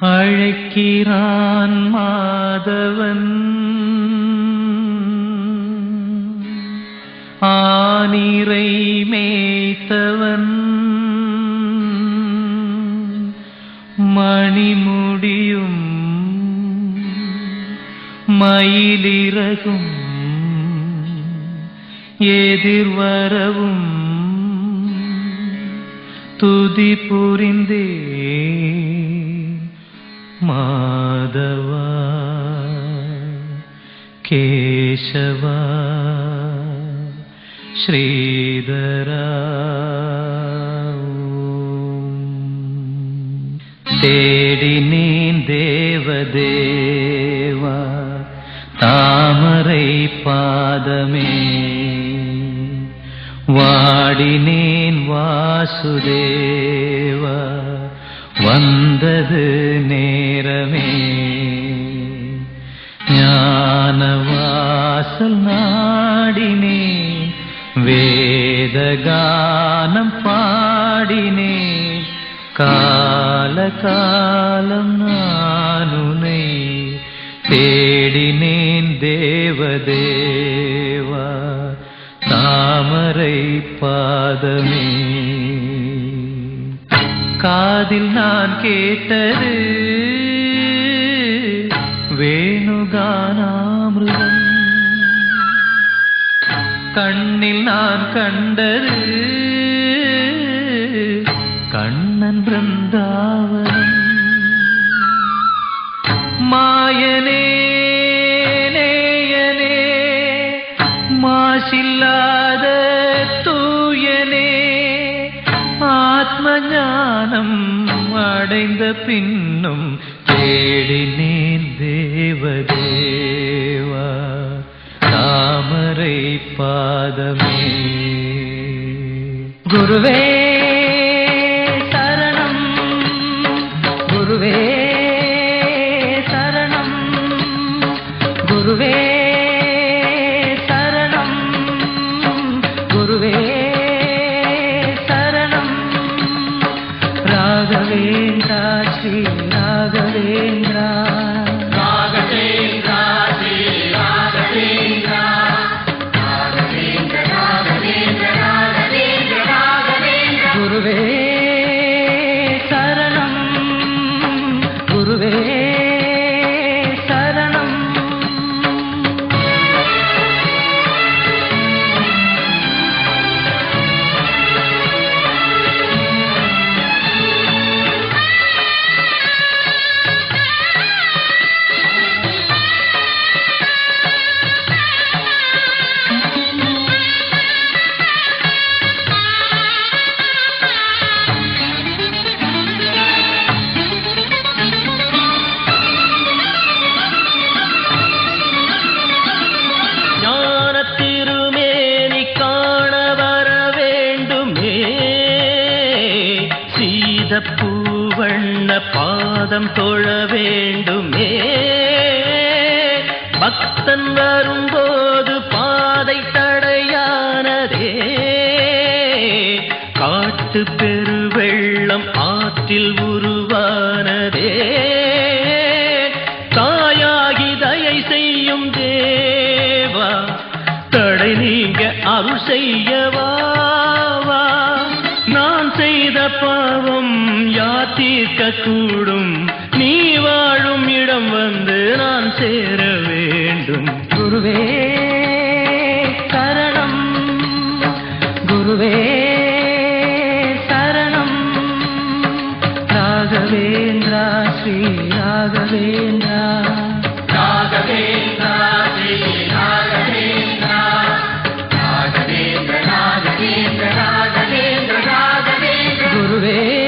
அழைக்கிறான் மாதவன். ஆனிரை மேய்த்தவன். மணிமுடியும் மயிலிறகும். எதிர்வரவும் துதி புரிந்தே. மாதவா கேசவா ஸ்ரீதரா தேடினேன் தேவதேவா தாமரை பாதமே. வாடினேன் வாசுதேவா வந்தது நே ஞானவாசல் நாடினே வேதகானம் பாடினே கால காலம் நானுனை தேடினேன் தேவதேவா தாமரை பாதமே. காதில் நான் கேட்டது வே கண்ணில் நான் கண்டது. கண்ணன் பிருந்தாவனம். மாயனே நேயனே மாசில்லாத தூயனே ஆத்ம ஞானம் அடைந்த பின்னும் தேடினேன் தேவதேவா. தாமரை பாதமே. குருவே சரணம். குருவே சரணம். குருவே சரணம். குருவே சரணம். ராகவேந்திரா ஸ்ரீ ராகவேந்திரா. பாதம் தொழ வேண்டுமே. பக்தன் வரும்போது பாதை தடையானதே. காட்டு பெருவெள்ளம் ஆற்றில் உருவானதே. தாயாகி தயை செய்யும் தேவா தடை நீங்க அருள் செய்ய பாவம் யாத்தீர்க்க கூடும். நீ வாழும் இடம் வந்து நான் சேர வேண்டும். குருவே சரணம். குருவே சரணம். ராகவேந்திரா ஸ்ரீ ராகவேந்திரா. ராகவேந்திரா ஸ்ரீ रे